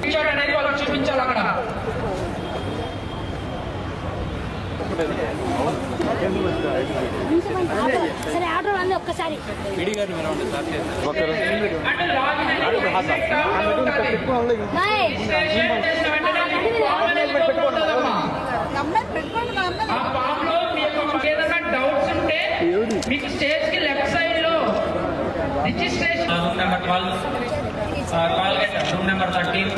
Teacher సరే order అంది ఒక్కసారి పెట్టుకోవాలి number thirteen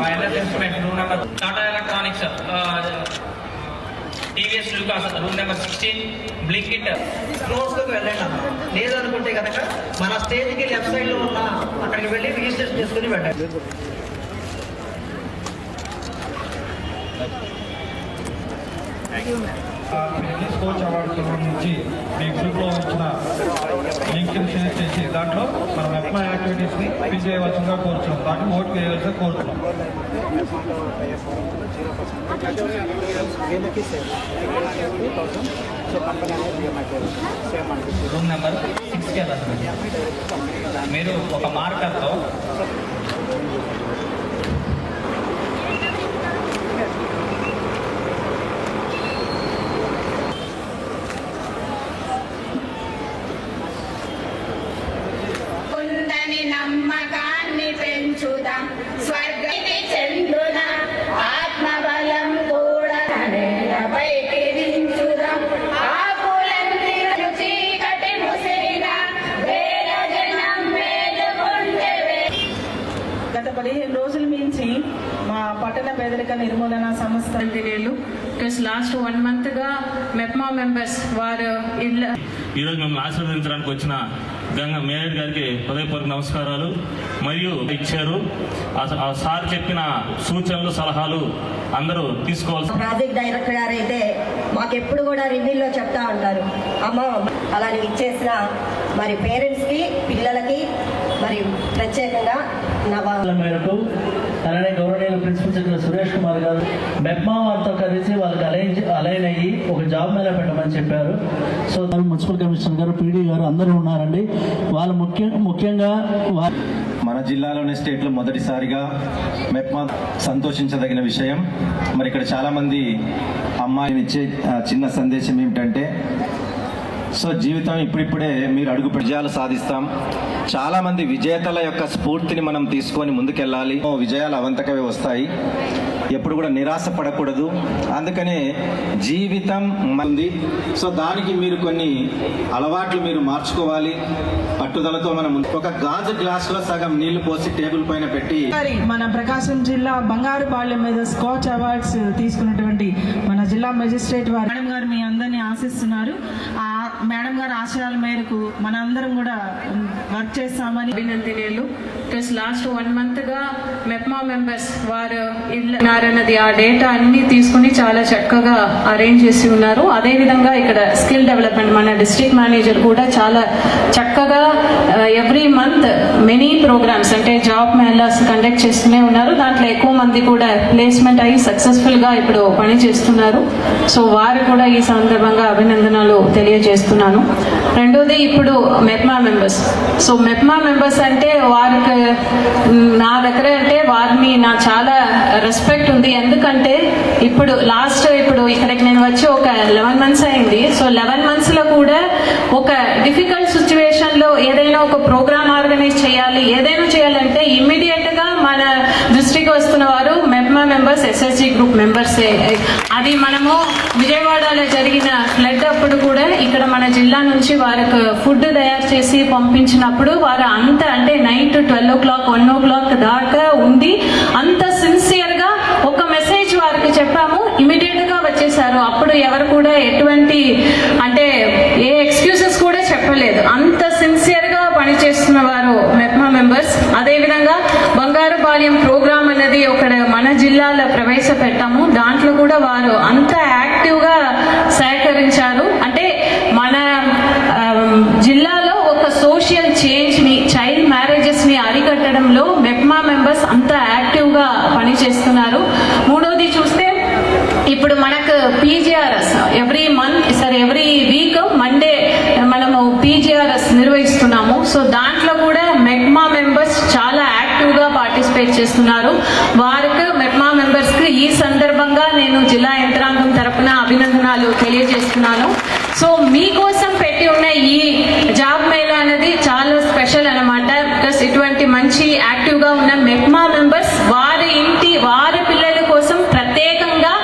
wireless instrument room number Tata electronics TVS Lucas room number sixteen Blinkit క్లోజ్కి వెళ్ళండి అన్న. లేదనుకుంటే కనుక మన స్టేజ్కి లెఫ్ట్ సైడ్లో ఉన్న అక్కడికి వెళ్ళి రిజిస్ట్రేషన్ చేసుకుని వెళ్ళండి. ఫిట్నెస్ కోచ్ అవార్డు సంబంధించి మీ గ్రూప్లో వచ్చిన లింక్ని షేర్ చేసి దాంట్లో మనం ఎప్మా యాక్టివిటీస్ని పిన్ చేయవలసిందిగా కోరుతున్నాం. దాంట్లో ఓటు వేయవలసిందిగా కోరుతున్నాం. రూమ్ నెంబర్ సిక్స్కి వెళ్ళాలి మీరు ఒక మార్కర్తో పదిహేను రోజుల నుంచి మా పట్టణ పేదరిక నిర్మూలన సంస్థ తెలియలు బికాస్ లాస్ట్ వన్ మంత్గా మెప్మా మెంబర్స్ వారు ఇళ్ళ ఈరోజు మిమ్మల్ని ఆశీర్వదించడానికి వచ్చిన గంగా మేయర్ గారికి హృదయపూర్వక నమస్కారాలు. మరియు ఇచ్చారు. సార్ చెప్పిన సూచనలు సలహాలు అందరూ తీసుకోవాల్సి ప్రాజెక్ట్ డైరెక్టర్ గారు అయితే మాకెప్పుడు కూడా రివ్యూల్లో చెప్తా ఉంటారు. అమ్మ అలా నువ్వు ఇచ్చేసిన మరి పేరెంట్స్కి పిల్లలకి మరి ప్రత్యేకంగా నా వా- సూచనల మేరకు అలానే గౌరవనీయులు ప్రిన్సిపల్ సెక్రటరీ సురేష్ కుమార్ గారు మెప్మా వారితో కలిసి వాళ్ళకి అలైన్ అలైన్ అయ్యి ఒక జాబ్ మేళ పెట్టమని చెప్పారు. సో మున్సిపల్ కమిషనర్ గారు పీడీ గారు అందరూ ఉన్నారండి. వాళ్ళు ముఖ్య ముఖ్యంగా వారు మన జిల్లాలోని స్టేట్లో మొదటిసారిగా మెప్మా సంతోషించదగిన విషయం. మరి ఇక్కడ చాలామంది అమ్మాయిని ఇచ్చే చిన్న సందేశం ఏమిటంటే సో జీవితం ఇప్పుడిప్పుడే మీరు అడుగు విజయాలు సాధిస్తాం. చాలా మంది విజేతల యొక్క స్ఫూర్తిని మనం తీసుకొని ముందుకెళ్ళాలి. ఓ విజయాలు అవంతకవే వస్తాయి. ఎప్పుడు కూడా నిరాశ పడకూడదు. అందుకనే జీవితం మంది. సో దానికి మీరు కొన్ని అలవాట్లు మీరు మార్చుకోవాలి. పట్టుదలతో మనం ఒక గాజు గ్లాసులో సగం నీళ్ళు పోసి టేబుల్ పైన పెట్టి మరి మన ప్రకాశం జిల్లా బంగారు బాల్యం మీద స్కాచ్ అవార్డ్స్ తీసుకున్నటువంటి మన జిల్లా మెజిస్ట్రేట్ వారు మేడం గారు మీ అందరినీ ఆశిస్తున్నారు. ఆ మేడం గారి ఆశయాల మేరకు మనందరం కూడా వర్క్ చేస్తామని అభినందనీయులు. ప్లస్ లాస్ట్ వన్ మంత్గా మెప్మా మెంబర్స్ వారు ఉన్నారన్నది ఆ డేటా అన్ని తీసుకుని చాలా చక్కగా అరేంజ్ చేసి ఉన్నారు. అదేవిధంగా ఇక్కడ స్కిల్ డెవలప్మెంట్ మన డిస్ట్రిక్ట్ మేనేజర్ కూడా చాలా చక్కగా ఎవ్రీ మంత్ మెనీ ప్రోగ్రామ్స్ అంటే జాబ్ మేళాస్ కండక్ట్ చేస్తూనే ఉన్నారు. దాంట్లో ఎక్కువ మంది కూడా ప్లేస్మెంట్ అయ్యి సక్సెస్ఫుల్గా ఇప్పుడు పని చేస్తున్నారు. సో వారు కూడా ఈ సందర్భంగా అభినందనలు తెలియజేస్తున్నాను. రెండోది ఇప్పుడు MEPMA members so MEPMA members అంటే వారికి నా దగ్గర అంటే వారిని నా చాలా రెస్పెక్ట్ ఉంది. ఎందుకంటే ఇప్పుడు లాస్ట్ ఇప్పుడు ఇక్కడికి నేను వచ్చి ఒక లెవెన్ మంత్స్ అయింది. సో లెవెన్ మంత్స్లో కూడా ఒక డిఫికల్ట్ సిచ్యువేషన్లో ఏదైనా ఒక ప్రోగ్రామ్ ఆర్గనైజ్ చేయాలి ఏదైనా చేయాలంటే ఇమ్మీడియట్ మన దృష్టికి వస్తున్న వారు మెప్మా మెంబర్స్ ఎస్ఎస్జి గ్రూప్ మెంబర్సే అది మనము విజయవాడలో జరిగిన ఫ్లడ్ అప్పుడు కూడా ఇక్కడ మన జిల్లా నుంచి వారికి ఫుడ్ తయారు చేసి పంపించినప్పుడు వారు అంత అంటే night twelve o'clock one o'clock దాకా ఉంది అంత సిన్సియర్గా ఒక మెసేజ్ వారికి చెప్పాము. ఇమీడియట్గా వచ్చేసారు. అప్పుడు ఎవరు కూడా ఎటువంటి అంటే ఏ ఎక్స్ కూడా చెప్పలేదు అంత సిన్సియర్గా పనిచేస్తున్న వారు మెప్మా మెంబర్స్ అదేవిధంగా బంగారు బాల్యం ప్రోగ్రామ్ అనేది ఒక మన జిల్లాలో ప్రవేశపెట్టాము దాంట్లో కూడా వారు అంత యాక్టివ్గా సహకరించారు అంటే మన ఆమ్, జిల్లాలో ఒక సోషల్ చేంజ్ని చైల్డ్ మ్యారేజెస్ని అరికట్టడంలో మెప్మా మెంబర్స్ అంత యాక్టివ్గా పనిచేస్తున్నారు మూడోది చూస్తే ఇప్పుడు మనకు PGRS every month sir every week Monday మనము పీజీఆర్ఎస్ నిర్వహిస్తున్నాము సో దాంట్లో కూడా మెగ్మా మెంబర్స్ చాలా యాక్టివ్గా పార్టిసిపేట్ చేస్తున్నారు. వారికి మెప్మా మెంబర్స్కి ఈ సందర్భంగా నేను జిల్లా యంత్రాంగం తరపున అభినందనాలు తెలియజేస్తున్నాను. సో మీకోసం పెట్టి ఉన్న ఈ జాబ్ మేళా అనేది చాలా స్పెషల్ అనమాట బికాస్ ఇటువంటి మంచి యాక్టివ్గా ఉన్న మెక్మా మెంబర్స్ వారి ఇంటి వారి పిల్లల కోసం ప్రత్యేకంగా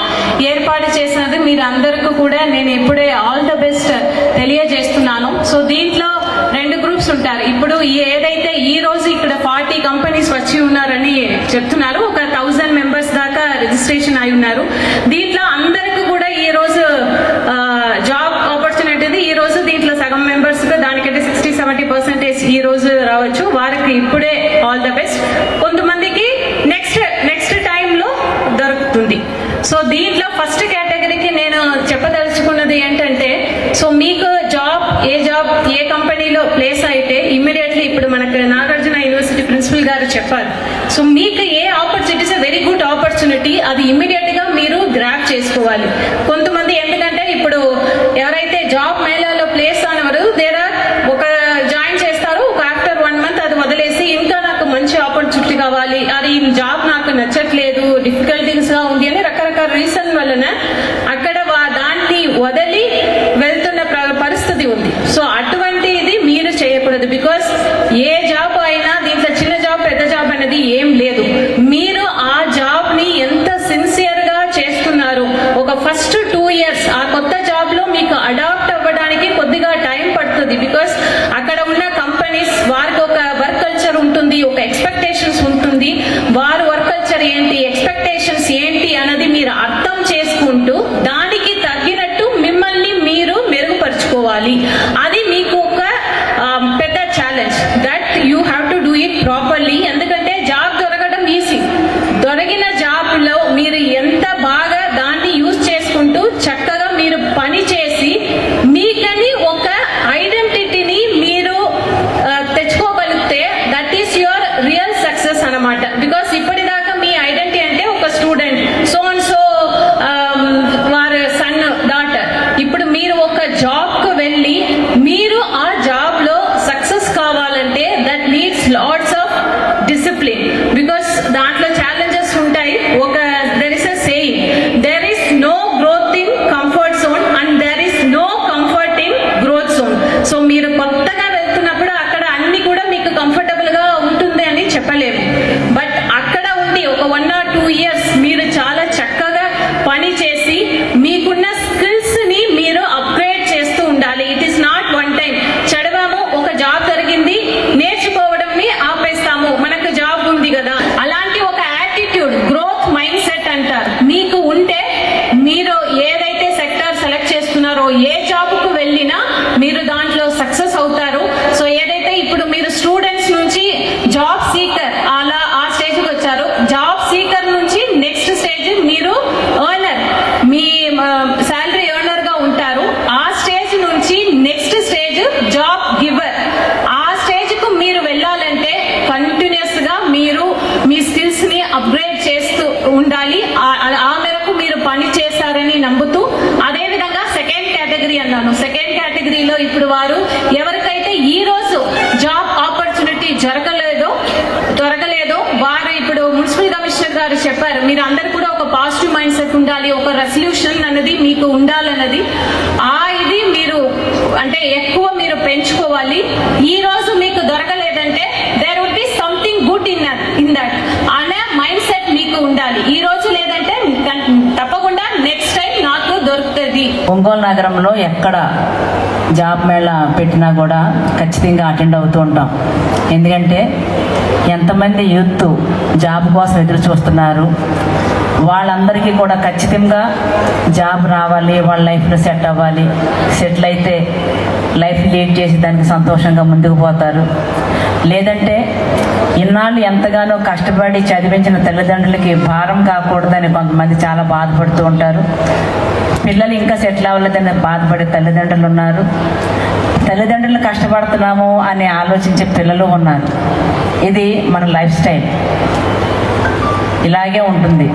ఏర్పాటు చేసినది మీరు అందరికీ కూడా నేను ఎప్పుడు ఆల్ ద బెస్ట్ తెలియజేస్తున్నాను సో దీంట్లో రెండు గ్రూప్స్ ఉంటారు ఇప్పుడు ఈ ఏదైతే ఈ రోజు ఇక్కడ ఫార్టీ కంపెనీస్ వచ్చి ఉన్నారని చెప్తున్నారు. ఒక థౌజండ్ మెంబర్స్ దాకా రిజిస్ట్రేషన్ అయి ఉన్నారు. దీంట్లో అందరికీ కూడా ఈ రోజు జాబ్ ఆపర్చునిటీ ఈ రోజు దీంట్లో సగం మెంబర్స్ దానికంటే సిక్స్టీ సెవెంటీ పర్సెంటేజ్ ఈ రోజు రావచ్చు. వారికి ఇప్పుడే ఆల్ ద బెస్ట్ కొంతమందికి నెక్స్ట్ నెక్స్ట్ టైంలో దొరుకుతుంది. సో దీంట్లో ఫస్ట్ కేటగిరీకి నేను చెప్పదలుచుకున్నది ఏంటంటే సో మీకు జాబ్ ఏ జాబ్ ఏ కంపెనీలో ప్లేస్ అయితే ఇప్పుడు మనకు నాగార్జున యూనివర్సిటీ ప్రిన్సిపల్ గారు చెప్పారు. సో మీకు a opportunities very good opportunity అది ఇమ్మీడియట్గా మీరు గ్రాప్ చేసుకోవాలి. కొంతమంది ఎందుకంటే ఇప్పుడు ఎవరైతే జాబ్ మేళాలో ప్లేస్ అనేవారు దేర్ ఒక జాయిన్ చేస్తారు ఒక ఆఫ్టర్ వన్ మంత్ అది వదిలేసి ఇంకా నాకు మంచి ఆపర్చునిటీ కావాలి అది ఈ జాబ్ నాకు నచ్చట్లేదు డిఫికల్టీస్గా ఉంది అని రకరకాల రీజన్ వలన అక్కడ వా- దాన్ని వదిలి వెళ్తున్న ప్ర- పరిస్థితి ఉంది సో అటువంటి ఇది మీరు చేయకూడదు బికాస్ ఏ జాబ్ అయినా దీంట్లో చిన్న జాబ్ పెద్ద జాబ్ అనేది ఏం లేదు మీరు ఆ జాబ్ని ఎంత సిన్సియర్గా చేస్తున్నారు ఒక ఫస్ట్ టూ ఇయర్స్ ఆ కొత్త జాబ్లో మీకు అడాప్ట్ అవ్వడానికి కొద్దిగా టైం పడుతుంది బికాస్ అక్కడ ఉన్న కంపెనీస్ వారికి ఒక వర్క్ కల్చర్ ఉంటుంది ఒక ఎక్స్పెక్టేషన్స్ ఉంటుంది వారు వర్క్ కల్చర్ ఏంటి ఎక్స్పెక్టేషన్స్ ఏంటి అన్నది మీరు అర్థం చేసుకుంటూ దానికి తగ్గినట్టు మిమ్మల్ని మీరు మెరుగుపరుచుకోవాలి అది మీకు ఒక ఆ, పెద్ద challenge that you have to do it properly ఎందుకంటే జాబ్ దొరకడం ఈజీ దొరికిన జాబ్లో మీరు ఎంత బాగా దాన్ని యూజ్ చేసుకుంటూ చక్కగా మీరు పని చేసి మీకని ఒక ఐడెంటిటీని మీరు ఆ, తెచ్చుకోగలిగితే that is your real success అన్నమాట బికాస్ ఇప్పటిదాకా మీ ఐడెంటిటీ అంటే ఒక student. So and so um, వారి సన్ డాటర్. ఇప్పుడు మీరు ఒక జాబ్కు వెళ్ళి మీరు ఆ జాబ్లో సక్సెస్ కావాలంటే that needs lots of discipline because దాంట్లో ఛాలెంజెస్ ఉంటాయి. ఒక there is a saying there is no growth in comfort zone and there is no comfort in growth zone so మీరు కొత్త వెళ్తున్నప్పుడు అక్కడ అన్ని కూడా మీకు కంఫర్టబుల్గా ఉంటుంది అని చెప్పలేము బట్ అక్కడ ఉండి ఒక వన్ ఆర్ టూ ఇయర్స్ మీరు చాలా చక్కగా పని చేసి మీకున్న స్కిల్స్ని మీరు అప్గ్రేడ్ చేస్తూ ఉండాలి it is not one time చదవాము ఒక జాబ్ జరిగింది నేర్చుకోవడం ఆపేస్తాము మనకు జాబ్ ఉంది కదా అలాంటి ఒక యాటిట్యూడ్ గ్రోత్ మైండ్ సెట్ అంటారు మీకు ఉంటే మీరు ఏదైతే సెక్టర్ సెలెక్ట్ చేస్తున్నారో ఏ జాబ్కు వెళ్ళినా మీరు దాంట్లో సక్సెస్ అవుతారు సో ఏదైతే ఇప్పుడు మీరు స్టూడెంట్స్ నుంచి జాబ్ సీకర్ అలా ఆ స్టేజ్కి వచ్చారు జాబ్ సీకర్ నుంచి నెక్స్ట్ స్టేజ్ మీరు ఎర్నర్ మీ శాలరీ ఎర్నర్గా ఉంటారు ఆ స్టేజ్ నుంచి నెక్స్ట్ స్టేజ్ జాబ్ గివర్ ఆ స్టేజ్కు మీరు వెళ్ళాలంటే కంటిన్యూస్గా మీరు మీ స్కిల్స్ని అప్గ్రేడ్ చేస్తూ ఉండాలి ఆ- ఆ- ఆ మేరకు మీరు పని చేస్తారని నమ్ముతూ అదే విధంగా సెకండ్ కేటగిరీ అన్నాను సెకండ్ కేటగిరీలో ఇప్పుడు వారు ఎవరికైతే ఈ రోజు జాబ్ ఆపర్చునిటీ జరగలేదో దొరకలేదో వారు ఇప్పుడు మున్సిపల్ కమిషనర్ గారు చెప్పారు మీరు అందరు కూడా ఒక పాజిటివ్ మైండ్ సెట్ ఉండాలి ఒక రెసల్యూషన్ అన్నది మీకు ఉండాలన్నది. ఆ ఇది మీరు అంటే ఎక్కువ మీరు పెంచుకోవాలి. ఈ రోజు మీకు దొరకలేదంటే there would be something good in in that అనే మైండ్ సెట్ మీకు ఉండాలి. ఈ రోజు లేదంటే తప్పకుండా నెక్స్ట్ టైం నాకు దొరుకుతుంది. ఒంగోలు నగరంలో ఎక్కడ జాబ్ మేళా పెట్టినా కూడా ఖచ్చితంగా అటెండ్ అవుతూ ఉంటాం. ఎందుకంటే ఎంతమంది యూత్ జాబ్ కోసం ఎదురు చూస్తున్నారు. వాళ్ళందరికీ కూడా ఖచ్చితంగా జాబ్ రావాలి వాళ్ళ లైఫ్లో సెట్ అవ్వాలి. సెటిల్ అయితే లైఫ్ లీడ్ చేసి దానికి సంతోషంగా ముందుకు పోతారు. లేదంటే ఇన్నాళ్ళు ఎంతగానో కష్టపడి చదివించిన తల్లిదండ్రులకి భారం కాకూడదని కొంతమంది చాలా బాధపడుతూ ఉంటారు. పిల్లలు ఇంకా సెటిల్ అవ్వలేదని బాధపడే తల్లిదండ్రులు ఉన్నారు. తల్లిదండ్రులు కష్టపడుతున్నాము అని ఆలోచించే పిల్లలు ఉన్నారు. ఇది మన లైఫ్ స్టైల్. ఇలాగే ఉంటుంది.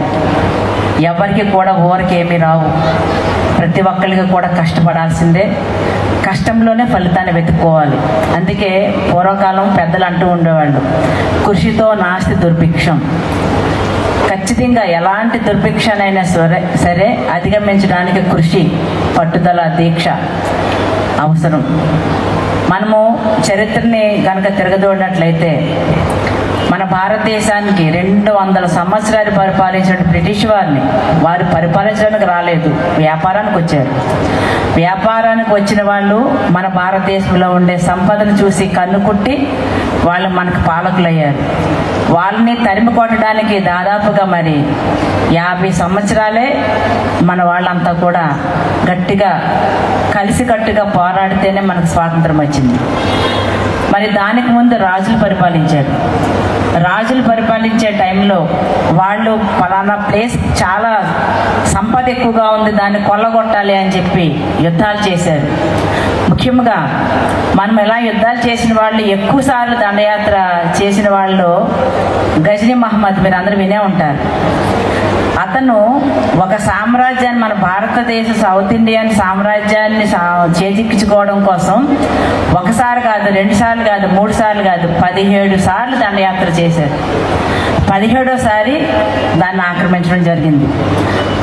ఎవరికి కూడా ఊరికేమీ రావు. ప్రతి ఒక్కరికి కూడా కష్టపడాల్సిందే. కష్టంలోనే ఫలితాన్ని వెతుక్కోవాలి. అందుకే పూర్వకాలం పెద్దలు అంటూ ఉండేవాళ్ళు కృషితో నాస్తి దుర్భిక్షం. ఖచ్చితంగా ఎలాంటి దుర్భిక్షనైనా సరే సరే అధిగమించడానికి కృషి పట్టుదల దీక్ష అవసరం. మనము చరిత్రని కనుక తిరగదోడినట్లయితే మన భారతదేశానికి రెండు వందల సంవత్సరాలు పరిపాలించిన బ్రిటిష్ వారిని వారు పరిపాలించడానికి రాలేదు వ్యాపారానికి వచ్చారు. వ్యాపారానికి వచ్చిన వాళ్ళు మన భారతదేశంలో ఉండే సంపదను చూసి కన్నుకుట్టి వాళ్ళు మనకు పాలకులయ్యారు. వాళ్ళని తరిమి కొట్టడానికి దాదాపుగా మరి యాభై సంవత్సరాలే మన వాళ్ళంతా కూడా గట్టిగా కలిసికట్టుగా పోరాడితేనే మనకు స్వాతంత్రం వచ్చింది. మరి దానికి ముందు రాజులు పరిపాలించారు. రాజులు పరిపాలించే టైంలో వాళ్ళు ఫలానా ప్లేస్ చాలా సంపద ఎక్కువగా ఉంది దాన్ని కొల్లగొట్టాలి అని చెప్పి యుద్ధాలు చేశారు. ముఖ్యంగా మనం ఎలా యుద్ధాలు చేసిన వాళ్ళు ఎక్కువసార్లు దండయాత్ర చేసిన వాళ్ళు గజనీ మహమ్మద్ మీరు అందరూ వినే ఉంటారు. అతను ఒక సామ్రాజ్యాన్ని మన భారతదేశ సౌత్ ఇండియన్ సామ్రాజ్యాన్ని సా- చేజిక్కించుకోవడం కోసం ఒకసారి కాదు రెండు సార్లు కాదు మూడు సార్లు కాదు పదిహేడు సార్లు దండయాత్ర చేశారు. పదిహేడోసారి దాన్ని ఆక్రమించడం జరిగింది.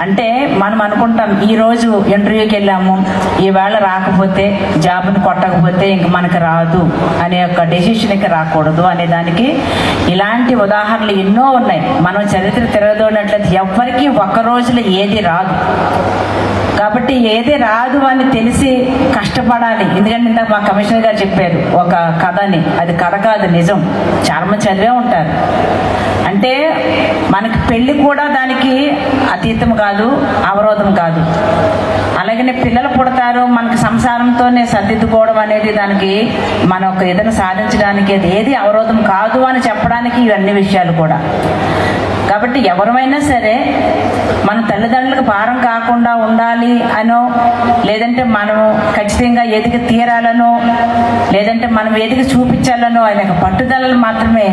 అంటే మనం అనుకుంటాం ఈరోజు ఇంటర్వ్యూకి వెళ్ళాము ఈవేళ రాకపోతే జాబ్ని కొట్టకపోతే ఇంక మనకు రాదు అనే ఒక డెసిషన్కి రాకూడదు అనే దానికి ఇలాంటి ఉదాహరణలు ఎన్నో ఉన్నాయి. మనం చరిత్ర తిరగదోడినట్లయితే ఎవరికి ఒక్క రోజులో ఏది రాదు. కాబట్టి ఏది రాదు అని తెలిసి కష్టపడాలి. ఎందుకంటే ఇందాక మా కమిషనర్ గారు చెప్పారు ఒక కథని. అది కథ కాదు నిజం. చర్మ చదివే ఉంటారు. అంటే మనకి పెళ్ళి కూడా దానికి అతీతం కాదు అవరోధం కాదు. అలాగనే పిల్లలు పుడతారు మనకి సంసారంతోనే సర్దిద్దుకోవడం అనేది దానికి మన ఒక ఏదైనా సాధించడానికి అది ఏది అవరోధం కాదు అని చెప్పడానికి ఇవన్నీ విషయాలు కూడా. కాబట్టి ఎవరైనా సరే మన తల్లిదండ్రులకు భారం కాకుండా ఉండాలి అనో లేదంటే మనం ఖచ్చితంగా ఎదిగి తీరాలనో లేదంటే మనం ఎదిగి చూపించాలనో అనే పట్టుదలలు మాత్రమే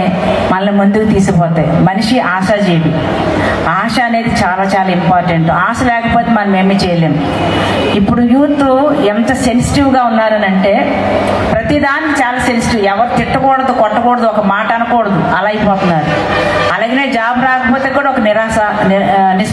మనల్ని ముందుకు తీసుకుపోతాయి. మనిషి ఆశాజీవి. ఆశ అనేది చాలా చాలా ఇంపార్టెంట్ ఆశ లేకపోతే మనం ఏమీ చేయలేము ఇప్పుడు యూత్ ఎంత సెన్సిటివ్గా ఉన్నారనంటే ప్రతిదానికి చాలా సెన్సిటివ్ ఎవరు తిట్టకూడదు కొట్టకూడదు ఒక మాట అనకూడదు. అలా అయిపోతున్నారు. అలాగనే జాబ్